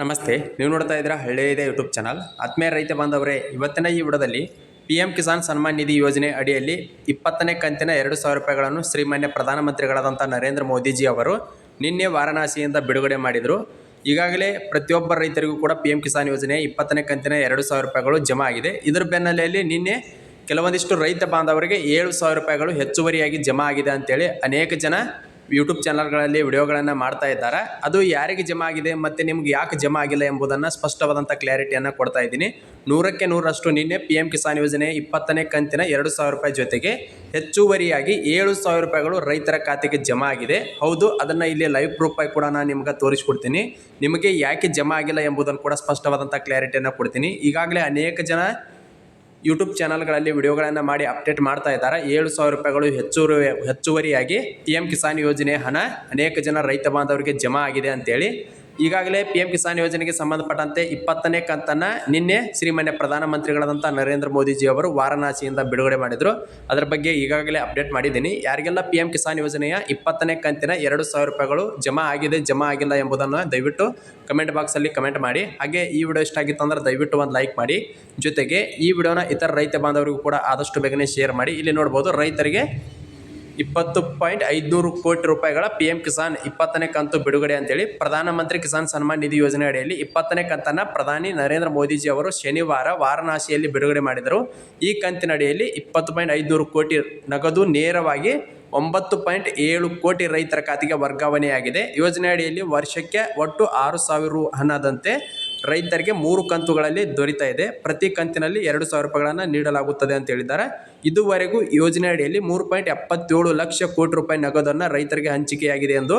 ನಮಸ್ತೆ, ನೀವು ನೋಡ್ತಾ ಇದ್ದೀರಾ ಇದೆ ಯೂಟ್ಯೂಬ್ ಚಾನಲ್. ಆತ್ಮೀಯ ರೈತ ಬಾಂಧವರೇ, ಇವತ್ತಿನ ಈ ವಿಡದಲ್ಲಿ ಪಿ ಎಂ ಕಿಸಾನ್ ಸನ್ಮಾನ್ ನಿಧಿ ಯೋಜನೆ ಅಡಿಯಲ್ಲಿ ಇಪ್ಪತ್ತನೇ ಕಂತಿನ ಎರಡು ಸಾವಿರ ರೂಪಾಯಿಗಳನ್ನು ಶ್ರೀಮಾನ್ಯ ಪ್ರಧಾನಮಂತ್ರಿಗಳಾದಂಥ ನರೇಂದ್ರ ಮೋದಿಜಿ ಅವರು ನಿನ್ನೆ ವಾರಣಾಸಿಯಿಂದ ಬಿಡುಗಡೆ ಮಾಡಿದರು. ಈಗಾಗಲೇ ಪ್ರತಿಯೊಬ್ಬ ರೈತರಿಗೂ ಕೂಡ ಪಿ ಕಿಸಾನ್ ಯೋಜನೆ ಇಪ್ಪತ್ತನೇ ಕಂತಿನ ಎರಡು ಸಾವಿರ ರೂಪಾಯಿಗಳು ಜಮಾ ಆಗಿದೆ. ಇದರ ಬೆನ್ನಲೆಯಲ್ಲಿ ನಿನ್ನೆ ಕೆಲವೊಂದಿಷ್ಟು ರೈತ ಬಾಂಧವರಿಗೆ ಏಳು ರೂಪಾಯಿಗಳು ಹೆಚ್ಚುವರಿಯಾಗಿ ಜಮಾ ಆಗಿದೆ ಅಂತೇಳಿ ಅನೇಕ ಜನ ಯೂಟ್ಯೂಬ್ ಚಾನಲ್ಗಳಲ್ಲಿ ವಿಡಿಯೋಗಳನ್ನು ಮಾಡ್ತಾ ಇದ್ದಾರೆ. ಅದು ಯಾರಿಗೆ ಜಮಾ ಆಗಿದೆ ಮತ್ತು ನಿಮ್ಗೆ ಯಾಕೆ ಜಮಾ ಆಗಿಲ್ಲ ಎಂಬುದನ್ನು ಸ್ಪಷ್ಟವಾದಂಥ ಕ್ಲಾರಿಟಿಯನ್ನು ಕೊಡ್ತಾ ಇದ್ದೀನಿ. ನೂರಕ್ಕೆ ನೂರರಷ್ಟು ನಿನ್ನೆ ಪಿ ಎಂ ಕಿಸಾನ್ ಯೋಜನೆ ಇಪ್ಪತ್ತನೇ ಕಂತಿನ ಎರಡು ಸಾವಿರ ರೂಪಾಯಿ ಜೊತೆಗೆ ಹೆಚ್ಚುವರಿಯಾಗಿ ಏಳು ಸಾವಿರ ರೂಪಾಯಿಗಳು ರೈತರ ಖಾತೆಗೆ ಜಮಾ ಆಗಿದೆ. ಹೌದು, ಅದನ್ನು ಇಲ್ಲಿ ಲೈವ್ ಪ್ರೂಫ್ ಆಗಿ ಕೂಡ ನಾನು ನಿಮ್ಗೆ ತೋರಿಸ್ಕೊಡ್ತೀನಿ. ನಿಮಗೆ ಯಾಕೆ ಜಮಾ ಆಗಿಲ್ಲ ಎಂಬುದನ್ನು ಕೂಡ ಸ್ಪಷ್ಟವಾದಂಥ ಕ್ಲಾರಿಟಿಯನ್ನು ಕೊಡ್ತೀನಿ. ಈಗಾಗಲೇ ಅನೇಕ ಜನ ಯೂಟ್ಯೂಬ್ ಚಾನಲ್ಗಳಲ್ಲಿ ವಿಡಿಯೋಗಳನ್ನು ಮಾಡಿ ಅಪ್ಡೇಟ್ ಮಾಡ್ತಾ ಇದ್ದಾರೆ. ಏಳು ಸಾವಿರ ರೂಪಾಯಿಗಳು ಹೆಚ್ಚುವರಿ ಹೆಚ್ಚುವರಿಯಾಗಿ ಪಿ ಎಂ ಕಿಸಾನ್ ಯೋಜನೆ ಹಣ ಅನೇಕ ಜನ ರೈತ ಬಾಂಧವರಿಗೆ ಜಮಾ ಆಗಿದೆ ಅಂತೇಳಿ ಈಗಾಗಲೇ ಪಿ ಎಂ ಕಿಸಾನ್ ಯೋಜನೆಗೆ ಸಂಬಂಧಪಟ್ಟಂತೆ ಇಪ್ಪತ್ತನೇ ಕಂತನ್ನು ನಿನ್ನೆ ಶ್ರೀಮಾನ್ಯ ಪ್ರಧಾನಮಂತ್ರಿಗಳಾದಂಥ ನರೇಂದ್ರ ಮೋದಿಜಿ ಅವರು ವಾರಣಾಸಿಯಿಂದ ಬಿಡುಗಡೆ ಮಾಡಿದರು. ಅದರ ಬಗ್ಗೆ ಈಗಾಗಲೇ ಅಪ್ಡೇಟ್ ಮಾಡಿದ್ದೀನಿ. ಯಾರಿಗೆಲ್ಲ ಪಿ ಎಂ ಕಿಸಾನ್ ಯೋಜನೆಯ ಇಪ್ಪತ್ತನೇ ಕಂತಿನ ಎರಡು ಸಾವಿರ ರೂಪಾಯಿಗಳು ಜಮಾ ಆಗಿದೆ, ಜಮಾ ಆಗಿಲ್ಲ ಎಂಬುದನ್ನು ದಯವಿಟ್ಟು ಕಮೆಂಟ್ ಬಾಕ್ಸಲ್ಲಿ ಕಮೆಂಟ್ ಮಾಡಿ. ಹಾಗೆ ಈ ವಿಡಿಯೋ ಇಷ್ಟ ಆಗಿತ್ತು ಅಂದ್ರೆ ದಯವಿಟ್ಟು ಒಂದು ಲೈಕ್ ಮಾಡಿ. ಜೊತೆಗೆ ಈ ವಿಡಿಯೋನ ಇತರ ರೈತ ಬಾಂಧವರಿಗೂ ಕೂಡ ಆದಷ್ಟು ಬೇಗನೆ ಶೇರ್ ಮಾಡಿ. ಇಲ್ಲಿ ನೋಡ್ಬೋದು ರೈತರಿಗೆ ಇಪ್ಪತ್ತು ಪಾಯಿಂಟ್ ಐದುನೂರು ಕೋಟಿ ರೂಪಾಯಿಗಳ ಪಿ ಎಂ ಕಿಸಾನ್ ಇಪ್ಪತ್ತನೇ ಕಂತು ಬಿಡುಗಡೆ ಅಂತೇಳಿ ಪ್ರಧಾನಮಂತ್ರಿ ಕಿಸಾನ್ ಸನ್ಮಾನ್ ನಿಧಿ ಯೋಜನೆ ಅಡಿಯಲ್ಲಿ ಇಪ್ಪತ್ತನೇ ಕಂತನ್ನು ಪ್ರಧಾನಿ ನರೇಂದ್ರ ಮೋದಿಜಿ ಅವರು ಶನಿವಾರ ವಾರಣಾಸಿಯಲ್ಲಿ ಬಿಡುಗಡೆ ಮಾಡಿದರು. ಈ ಕಂತಿನ ಅಡಿಯಲ್ಲಿ ಇಪ್ಪತ್ತು ಪಾಯಿಂಟ್ ಐದುನೂರು ಕೋಟಿ ನಗದು ನೇರವಾಗಿ ಒಂಬತ್ತು ಪಾಯಿಂಟ್ ಏಳು ಕೋಟಿ ರೈತರ ಖಾತೆಗೆ ವರ್ಗಾವಣೆಯಾಗಿದೆ. ಯೋಜನೆ ಅಡಿಯಲ್ಲಿ ವರ್ಷಕ್ಕೆ ಒಟ್ಟು ಆರು ಸಾವಿರ ರು ಹಣದಂತೆ ರೈತರಿಗೆ ಮೂರು ಕಂತುಗಳಲ್ಲಿ ದೊರೀತಾ ಇದೆ. ಪ್ರತಿ ಕಂತಿನಲ್ಲಿ ಎರಡು ಸಾವಿರ ರೂಪಾಯಿಗಳನ್ನು ನೀಡಲಾಗುತ್ತದೆ ಅಂತ ಹೇಳಿದ್ದಾರೆ. ಇದುವರೆಗೂ ಯೋಜನೆ ಅಡಿಯಲ್ಲಿ ಮೂರು ಪಾಯಿಂಟ್ ಎಪ್ಪತ್ತೇಳು ಲಕ್ಷ ಕೋಟಿ ರೂಪಾಯಿ ನಗದನ್ನು ರೈತರಿಗೆ ಹಂಚಿಕೆಯಾಗಿದೆ ಎಂದು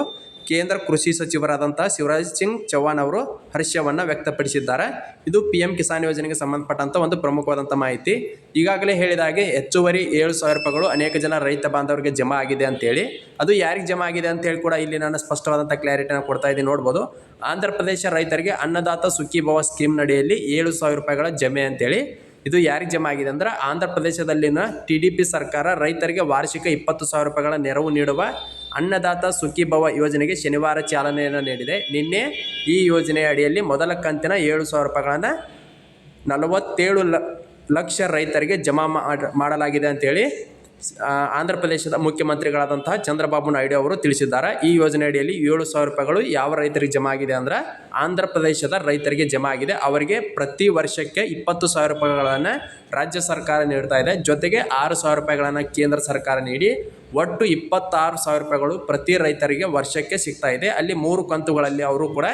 ಕೇಂದ್ರ ಕೃಷಿ ಸಚಿವರಾದಂಥ ಶಿವರಾಜ್ ಸಿಂಗ್ ಚೌಹಾಣ್ ಅವರು ಹರ್ಷವನ್ನು ವ್ಯಕ್ತಪಡಿಸಿದ್ದಾರೆ. ಇದು ಪಿ ಎಂ ಕಿಸಾನ್ ಯೋಜನೆಗೆ ಸಂಬಂಧಪಟ್ಟಂಥ ಒಂದು ಪ್ರಮುಖವಾದಂಥ ಮಾಹಿತಿ. ಈಗಾಗಲೇ ಹೇಳಿದ ಹಾಗೆ ಹೆಚ್ಚುವರಿ ಏಳು ಸಾವಿರ ರೂಪಾಯಿಗಳು ಅನೇಕ ಜನ ರೈತ ಬಾಂಧವರಿಗೆ ಜಮಾ ಆಗಿದೆ ಅಂತೇಳಿ. ಅದು ಯಾರಿಗೆ ಜಮಾ ಆಗಿದೆ ಅಂತೇಳಿ ಕೂಡ ಇಲ್ಲಿ ನಾನು ಸ್ಪಷ್ಟವಾದಂಥ ಕ್ಲಾರಿಟಿನ ಕೊಡ್ತಾ ಇದ್ದೀನಿ ನೋಡ್ಬೋದು. ಆಂಧ್ರ ಪ್ರದೇಶ ರೈತರಿಗೆ ಅನ್ನದಾತ ಸುಖಿ ಭವ ಸ್ಕೀಮ್ ನಡೆಯಲ್ಲಿ ಏಳು ಸಾವಿರ ರೂಪಾಯಿಗಳ ಜಮೆ ಅಂತೇಳಿ. ಇದು ಯಾರಿಗೆ ಜಮಾ ಆಗಿದೆ ಅಂದ್ರೆ ಆಂಧ್ರ ಪ್ರದೇಶದಲ್ಲಿನ ಟಿ ಡಿ ಪಿ ಸರ್ಕಾರ ರೈತರಿಗೆ ವಾರ್ಷಿಕ ಇಪ್ಪತ್ತು ಸಾವಿರ ರೂಪಾಯಿಗಳ ನೆರವು ನೀಡುವ ಅನ್ನದಾತ ಸುಖಿ ಭವ ಯೋಜನೆಗೆ ಶನಿವಾರ ಚಾಲನೆಯನ್ನು ನೀಡಿದೆ. ನಿನ್ನೆ ಈ ಯೋಜನೆಯ ಅಡಿಯಲ್ಲಿ ಮೊದಲ ಕಂತಿನ ಏಳು ಸಾವಿರ ರೂಪಾಯಿಗಳನ್ನು ನಲವತ್ತೇಳು ಲಕ್ಷ ರೈತರಿಗೆ ಜಮಾ ಮಾಡ- ಮಾಡಲಾಗಿದೆ ಅಂತೇಳಿ ಆಂಧ್ರ ಪ್ರದೇಶದ ಮುಖ್ಯಮಂತ್ರಿಗಳಾದಂತಹ ಚಂದ್ರಬಾಬು ನಾಯ್ಡು ಅವರು ತಿಳಿಸಿದ್ದಾರೆ. ಈ ಯೋಜನೆ ಅಡಿಯಲ್ಲಿ ಏಳು ಸಾವಿರ ರೂಪಾಯಿಗಳು ಯಾವ ರೈತರಿಗೆ ಜಮಾ ಆಗಿದೆ ಅಂದ್ರೆ ಆಂಧ್ರ ಪ್ರದೇಶದ ರೈತರಿಗೆ ಜಮಾ ಆಗಿದೆ. ಅವರಿಗೆ ಪ್ರತಿ ವರ್ಷಕ್ಕೆ ಇಪ್ಪತ್ತು ಸಾವಿರ ರೂಪಾಯಿಗಳನ್ನು ರಾಜ್ಯ ಸರ್ಕಾರ ನೀಡ್ತಾ ಇದೆ. ಜೊತೆಗೆ ಆರು ಸಾವಿರ ರೂಪಾಯಿಗಳನ್ನು ಕೇಂದ್ರ ಸರ್ಕಾರ ನೀಡಿ ಒಟ್ಟು ಇಪ್ಪತ್ತಾರು ಸಾವಿರ ರೂಪಾಯಿಗಳು ಪ್ರತಿ ರೈತರಿಗೆ ವರ್ಷಕ್ಕೆ ಸಿಗ್ತಾ ಇದೆ. ಅಲ್ಲಿ ಮೂರು ಕಂತುಗಳಲ್ಲಿ ಅವರು ಕೂಡ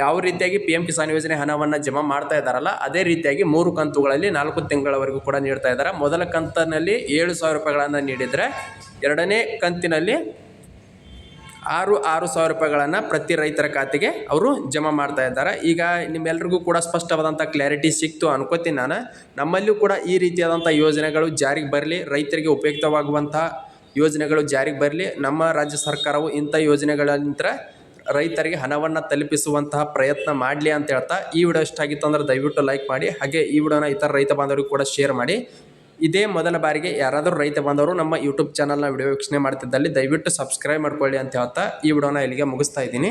ಯಾವ ರೀತಿಯಾಗಿ ಪಿ ಎಂ ಕಿಸಾನ್ ಯೋಜನೆ ಹಣವನ್ನು ಜಮಾ ಮಾಡ್ತಾ ಇದ್ದಾರಲ್ಲ, ಅದೇ ರೀತಿಯಾಗಿ ಮೂರು ಕಂತುಗಳಲ್ಲಿ ನಾಲ್ಕು ತಿಂಗಳವರೆಗೂ ಕೂಡ ನೀಡ್ತಾ ಇದ್ದಾರೆ. ಮೊದಲ ಕಂತಿನಲ್ಲಿ ಏಳು ಸಾವಿರ ರೂಪಾಯಿಗಳನ್ನು ನೀಡಿದರೆ, ಎರಡನೇ ಕಂತಿನಲ್ಲಿ ಆರು ಆರು ಸಾವಿರ ರೂಪಾಯಿಗಳನ್ನು ಪ್ರತಿ ರೈತರ ಖಾತೆಗೆ ಅವರು ಜಮಾ ಮಾಡ್ತಾ ಇದ್ದಾರೆ. ಈಗ ನಿಮ್ಮೆಲ್ರಿಗೂ ಕೂಡ ಸ್ಪಷ್ಟವಾದಂಥ ಕ್ಲಾರಿಟಿ ಸಿಕ್ತು ಅನ್ಕೋತೀನಿ ನಾನು. ನಮ್ಮಲ್ಲಿಯೂ ಕೂಡ ಈ ರೀತಿಯಾದಂಥ ಯೋಜನೆಗಳು ಜಾರಿಗೆ ಬರಲಿ, ರೈತರಿಗೆ ಉಪಯುಕ್ತವಾಗುವಂಥ ಯೋಜನೆಗಳು ಜಾರಿಗೆ ಬರಲಿ. ನಮ್ಮ ರಾಜ್ಯ ಸರ್ಕಾರವು ಇಂಥ ಯೋಜನೆಗಳಂತ್ರ ರೈತರಿಗೆ ಹಣವನ್ನು ತಲುಪಿಸುವಂತಹ ಪ್ರಯತ್ನ ಮಾಡಲಿ ಅಂತ ಹೇಳ್ತಾ ಈ ವಿಡಿಯೋ ಇಷ್ಟ ಆಗಿತ್ತು ಅಂದ್ರೆ ದಯವಿಟ್ಟು ಲೈಕ್ ಮಾಡಿ, ಹಾಗೆ ಈ ವಿಡಿಯೋನ ಇತರ ರೈತ ಬಾಂಧವರಿಗೂ ಕೂಡ ಶೇರ್ ಮಾಡಿ. ಇದೇ ಮೊದಲ ಬಾರಿಗೆ ಯಾರಾದರೂ ರೈತ ಬಾಂಧವರು ನಮ್ಮ ಯೂಟ್ಯೂಬ್ ಚಾನಲ್ನ ವಿಡಿಯೋ ವೀಕ್ಷಣೆ ಮಾಡ್ತಿದ್ದಲ್ಲಿ ದಯವಿಟ್ಟು ಸಬ್ಸ್ಕ್ರೈಬ್ ಮಾಡ್ಕೊಳ್ಳಿ ಅಂತ ಹೇಳ್ತಾ ಈ ವಿಡಿಯೋನ ಇಲ್ಲಿಗೆ ಮುಗಿಸ್ತಾ ಇದ್ದೀನಿ.